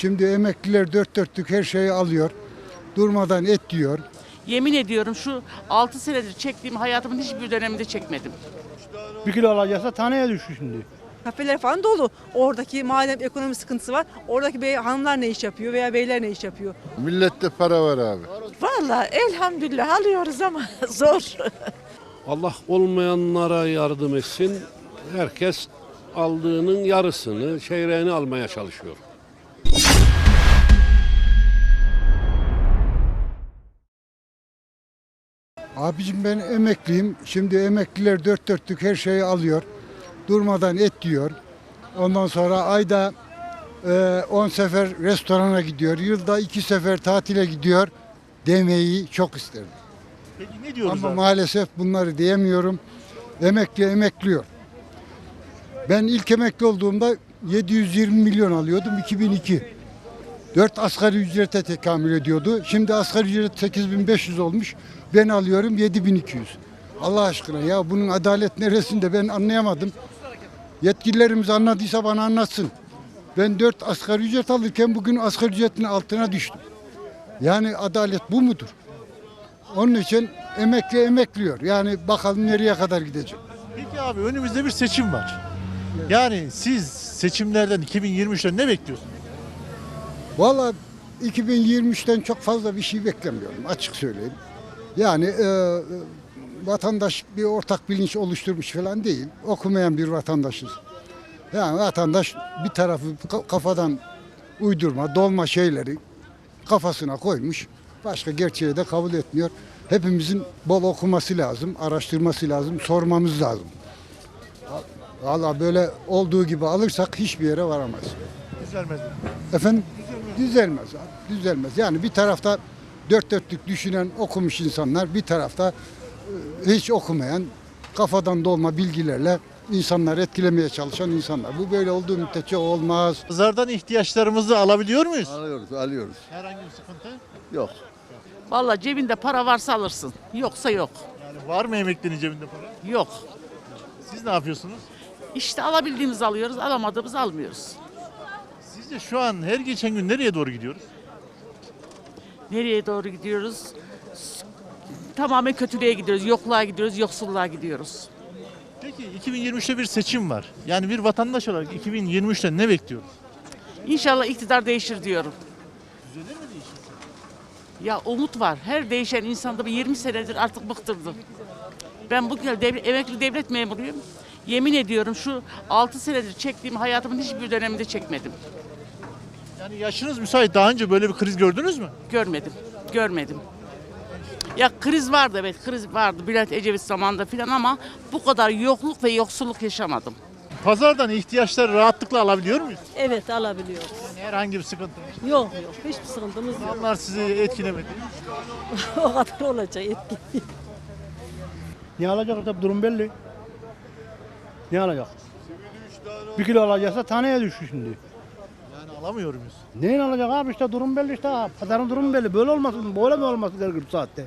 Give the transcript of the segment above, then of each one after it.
Şimdi emekliler dört dörtlük her şeyi alıyor. Durmadan et diyor. Yemin ediyorum şu 6 senedir çektiğim hayatımın hiçbir döneminde çekmedim. Bir kilo alacaksa taneye düştü şimdi. Kafeler falan dolu. Oradaki madem ekonomi sıkıntısı var, oradaki bey, hanımlar ne iş yapıyor veya beyler ne iş yapıyor? Millette para var abi. Vallahi elhamdülillah alıyoruz ama zor. Allah olmayanlara yardım etsin. Herkes aldığının yarısını, çeyreğini almaya çalışıyor. Abicim ben emekliyim. Şimdi emekliler dört dörtlük her şeyi alıyor. Durmadan et diyor. Ondan sonra ayda 10 sefer restorana gidiyor. Yılda iki sefer tatile gidiyor demeyi çok isterim. Peki ne diyoruz Ama abi? maalesef bunları diyemiyorum. Emekli emekliyor. Ben ilk emekli olduğumda 720 milyon alıyordum 2002. 4 asgari ücrete tekamül ediyordu. Şimdi asgari ücret 8500 olmuş. Ben alıyorum 7200. Allah aşkına ya bunun adalet neresinde ben anlayamadım. Yetkililerimiz anladıysa bana anlatsın. Ben 4 asgari ücret alırken bugün asgari ücretin altına düştüm. Yani adalet bu mudur? Onun için emekli emekliyor. Yani bakalım nereye kadar gidecek. Peki abi önümüzde bir seçim var. Yani siz seçimlerden 2023'te ne bekliyorsunuz? Valla 2023'ten çok fazla bir şey beklemiyorum açık söyleyeyim. Yani e, vatandaş bir ortak bilinç oluşturmuş falan değil. Okumayan bir vatandaşız. Yani vatandaş bir tarafı ka- kafadan uydurma, dolma şeyleri kafasına koymuş. Başka gerçeği de kabul etmiyor. Hepimizin bol okuması lazım, araştırması lazım, sormamız lazım. Valla böyle olduğu gibi alırsak hiçbir yere varamayız. Düzelmez mi? Efendim? Düzelmez abi. Düzelmez. Yani bir tarafta dört dörtlük düşünen okumuş insanlar, bir tarafta e, hiç okumayan, kafadan dolma bilgilerle insanları etkilemeye çalışan insanlar. Bu böyle olduğu müddetçe olmaz. Pazardan ihtiyaçlarımızı alabiliyor muyuz? Alıyoruz, alıyoruz. Herhangi bir sıkıntı? Yok. Vallahi cebinde para varsa alırsın. Yoksa yok. Yani var mı emeklinin cebinde para? Yok. Siz ne yapıyorsunuz? İşte alabildiğimizi alıyoruz, alamadığımızı almıyoruz. Sizce şu an her geçen gün nereye doğru gidiyoruz? Nereye doğru gidiyoruz? Tamamen kötülüğe gidiyoruz, yokluğa gidiyoruz, yoksulluğa gidiyoruz. Peki 2023'te bir seçim var. Yani bir vatandaş olarak 2023'te ne bekliyoruz? İnşallah iktidar değişir diyorum. Ya umut var. Her değişen insanda bir 20 senedir artık bıktırdı. Ben bu devlet, emekli devlet memuruyum. Yemin ediyorum şu 6 senedir çektiğim hayatımın hiçbir döneminde çekmedim. Yani yaşınız müsait. Daha önce böyle bir kriz gördünüz mü? Görmedim. Görmedim. Ya kriz vardı evet kriz vardı Bülent Ecevit zamanında filan ama bu kadar yokluk ve yoksulluk yaşamadım. Pazardan ihtiyaçları rahatlıkla alabiliyor muyuz? Evet alabiliyoruz. Yani herhangi bir sıkıntı. Yok yok hiçbir sıkıntımız yok. Onlar sizi etkilemedi. o kadar olacak etki. Ne alacak tabi durum belli. Ne alacak? Bir kilo alacaksa taneye düştü şimdi. Alamıyor muyuz? Neyin alacak abi işte durum belli işte. Pazarın durumu belli. Böyle olmasın. Böyle mi olması gerekir bu saatte?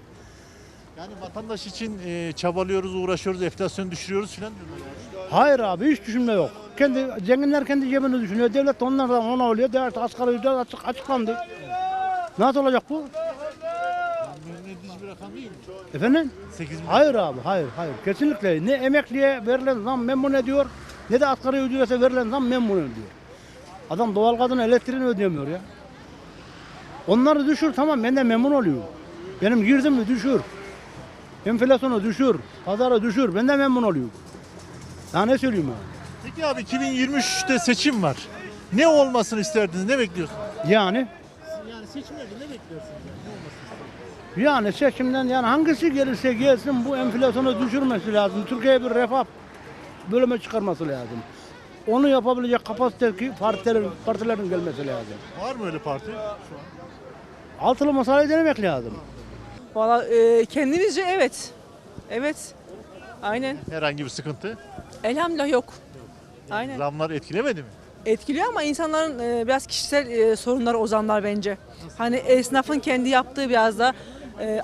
Yani vatandaş için e, çabalıyoruz, uğraşıyoruz, enflasyonu düşürüyoruz filan diyorlar. Hayır abi hiç düşünme yok. Kendi zenginler kendi cebini düşünüyor. Devlet de onlardan ona oluyor. Devlet asgari ücret açık, açıklandı. Nasıl olacak bu? Mühendis bir rakam değil mi? Efendim? 8 bin. Hayır abi hayır hayır. Kesinlikle ne emekliye verilen zam memnun ediyor ne de asgari ücrete verilen zam memnun ediyor. Adam doğal kadın elektriğini ödeyemiyor ya. Onları düşür tamam ben de memnun oluyorum. Benim girdimi düşür. Enflasyonu düşür. Pazarı düşür. Ben de memnun oluyorum. Daha ne söyleyeyim abi? Peki abi 2023'te seçim var. Ne olmasını isterdiniz? Ne bekliyorsunuz? Yani Yani seçimlerde ne bekliyorsunuz? yani seçimden yani hangisi gelirse gelsin bu enflasyonu düşürmesi lazım. Türkiye'ye bir refah bölüme çıkarması lazım. Onu yapabilecek kapasiteki partilerin, partilerin gelmesi lazım. Var mı öyle parti? Altılı masayı denemek lazım. Valla e, kendimizce evet. Evet. Aynen. Herhangi bir sıkıntı. Elhamdülillah yok. Aynen. Zamlar etkilemedi mi? Etkiliyor ama insanların e, biraz kişisel e, sorunları o zamlar bence. Hani esnafın kendi yaptığı biraz da e,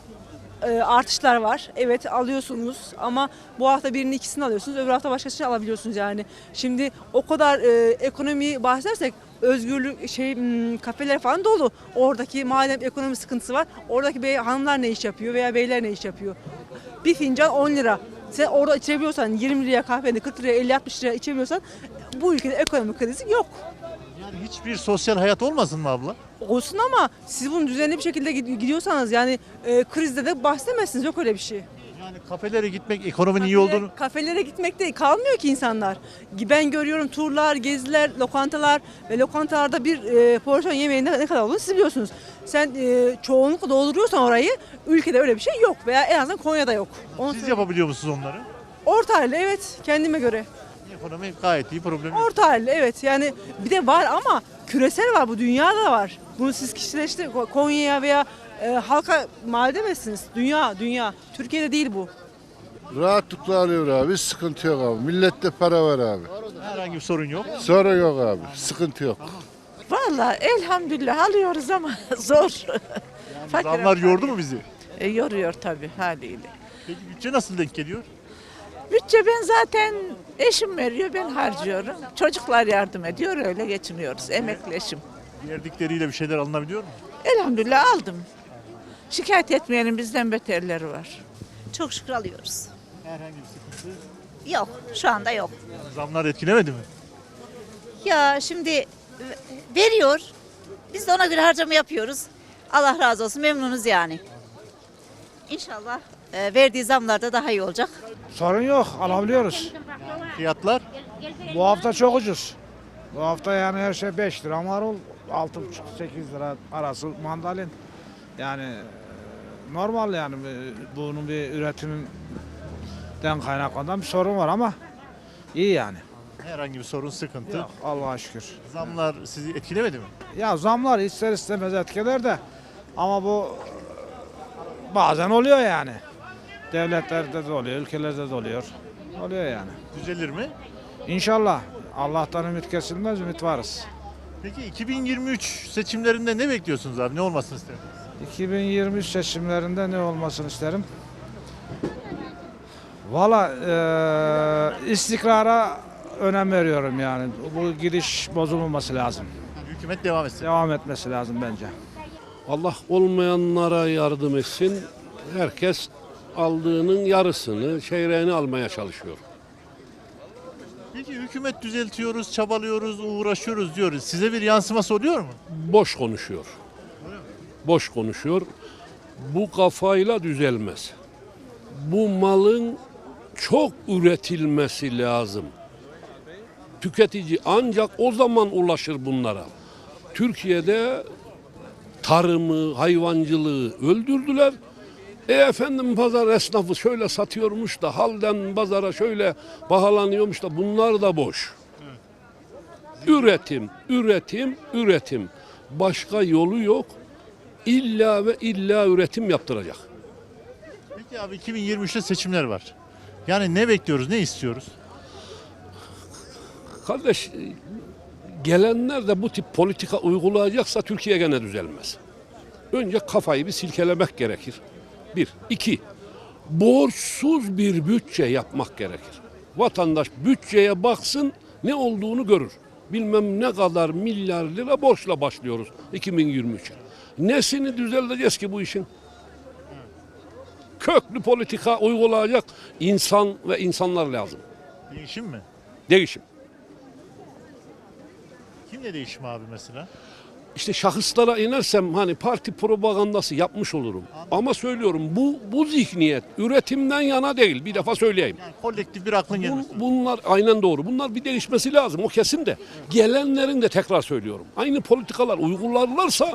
e, artışlar var. Evet alıyorsunuz ama bu hafta birini ikisini alıyorsunuz. Öbür hafta başkasını alabiliyorsunuz yani. Şimdi o kadar e, ekonomiyi bahsedersek özgürlük şey hmm, kafeler falan dolu. Oradaki madem ekonomi sıkıntısı var. Oradaki bey, hanımlar ne iş yapıyor veya beyler ne iş yapıyor? Bir fincan 10 lira. Sen orada içebiliyorsan 20 liraya kahveni 40 liraya 50 60 liraya içebiliyorsan bu ülkede ekonomik krizi yok. Yani hiçbir sosyal hayat olmasın mı abla? Olsun ama siz bunu düzenli bir şekilde gid- gidiyorsanız yani e, krizde de bahsedemezsiniz yok öyle bir şey. Yani kafelere gitmek ekonominin iyi olduğunu... Kafelere gitmek de kalmıyor ki insanlar. Ben görüyorum turlar, geziler, lokantalar ve lokantalarda bir e, porsiyon yemeğin ne kadar olduğunu siz biliyorsunuz. Sen e, çoğunlukla dolduruyorsan orayı ülkede öyle bir şey yok veya en azından Konya'da yok. Onu Siz söyleyeyim. yapabiliyor musunuz onları? Orta evet kendime göre. Ekonomi gayet iyi problem yok. Orta halli evet yani bir de var ama küresel var bu dünyada var. Bunu siz kişileşti Konya'ya veya e, halka mal edemezsiniz. Dünya dünya. Türkiye'de değil bu. Rahatlıkla alıyor abi. Sıkıntı yok abi. Millette para var abi. Herhangi bir sorun yok. Sorun yok abi. Sıkıntı yok. Vallahi elhamdülillah alıyoruz ama zor. Fakir Zamlar yordu mu bizi? E, yoruyor tabii haliyle. Peki bütçe nasıl denk geliyor? Bütçe ben zaten eşim veriyor ben harcıyorum. Çocuklar yardım ediyor öyle geçiniyoruz. Emekli eşim. Verdikleriyle bir şeyler alınabiliyor mu? Elhamdülillah aldım. Şikayet etmeyenin bizden beterleri var. Çok şükür alıyoruz. Herhangi bir sıkıntı. Yok, şu anda yok. Zamlar etkilemedi mi? Ya şimdi veriyor. Biz de ona göre harcama yapıyoruz. Allah razı olsun, memnunuz yani. İnşallah e, verdiği zamlarda daha iyi olacak. Sorun yok alabiliyoruz. Fiyatlar Bu hafta çok ucuz. Bu hafta yani her şey 5 lira marul 6,5-8 lira arası mandalin. Yani e, normal yani e, bunun bir üretimden kaynaklanan bir sorun var ama iyi yani. herhangi bir sorun, sıkıntı. Yok Allah'a şükür. Zamlar sizi etkilemedi mi? Ya zamlar ister istemez etkiler de ama bu e, bazen oluyor yani. Devletlerde de oluyor, ülkelerde de oluyor. Oluyor yani. Düzelir mi? İnşallah Allah'tan ümit kesilmez, ümit varız. Peki 2023 seçimlerinde ne bekliyorsunuz abi? Ne olmasını isterdiniz? 2023 seçimlerinde ne olmasını isterim? Valla eee, istikrara önem veriyorum yani. Bu gidiş bozulmaması lazım. Hükümet devam etsin. Devam etmesi lazım bence. Allah olmayanlara yardım etsin. Herkes aldığının yarısını, çeyreğini almaya çalışıyor. Peki hükümet düzeltiyoruz, çabalıyoruz, uğraşıyoruz diyoruz. Size bir yansıması oluyor mu? Boş konuşuyor. Boş konuşuyor. Bu kafayla düzelmez. Bu malın çok üretilmesi lazım. Tüketici ancak o zaman ulaşır bunlara. Türkiye'de tarımı, hayvancılığı öldürdüler. E efendim pazar esnafı şöyle satıyormuş da halden pazara şöyle pahalanıyormuş da bunlar da boş. Üretim, üretim, üretim. Başka yolu yok. İlla ve illa üretim yaptıracak. Peki abi 2023'te seçimler var. Yani ne bekliyoruz, ne istiyoruz? Kardeş gelenler de bu tip politika uygulayacaksa Türkiye gene düzelmez. Önce kafayı bir silkelemek gerekir. Bir. iki Borçsuz bir bütçe yapmak gerekir. Vatandaş bütçeye baksın ne olduğunu görür. Bilmem ne kadar milyar lira borçla başlıyoruz 2023'e. Nesini düzelteceğiz ki bu işin? Köklü politika uygulayacak insan ve insanlar lazım. Değişim mi? Değişim. Kimle değişim abi mesela? İşte şahıslara inersem hani parti propagandası yapmış olurum. Ama söylüyorum bu bu zihniyet üretimden yana değil. Bir defa söyleyeyim. Yani kolektif bir aklın Bun- gelmesi. bunlar aynen doğru. Bunlar bir değişmesi lazım. O kesin de. Gelenlerin de tekrar söylüyorum. Aynı politikalar uygularlarsa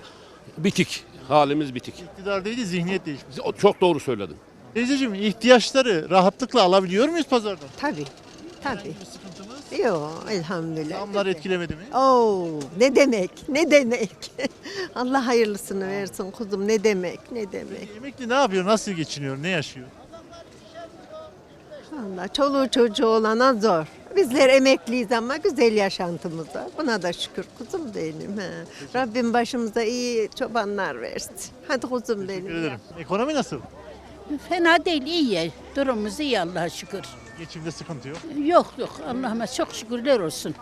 bitik. Halimiz bitik. İktidar değil de zihniyet değişmesi. O- Çok doğru söyledin. Teyzeciğim ihtiyaçları rahatlıkla alabiliyor muyuz pazardan? Tabii. Tabii. Bir sıkıntımız. Yok elhamdülillah. Zamlar etkilemedi mi? Oo, ne demek? Ne demek? Allah hayırlısını versin kuzum. Ne demek? Ne demek? Emekli ne yapıyor? Nasıl geçiniyor? Ne yaşıyor? Allah çoluğu çocuğu olana zor. Bizler emekliyiz ama güzel yaşantımız var. Buna da şükür kuzum benim. He. Rabbim başımıza iyi çobanlar versin. Hadi kuzum Teşekkür benim. ederim. Ekonomi nasıl? Fena değil iyi. Durumumuz iyi Allah'a şükür. Geçimde sıkıntı yok. Yok yok Allah'ıma çok şükürler olsun.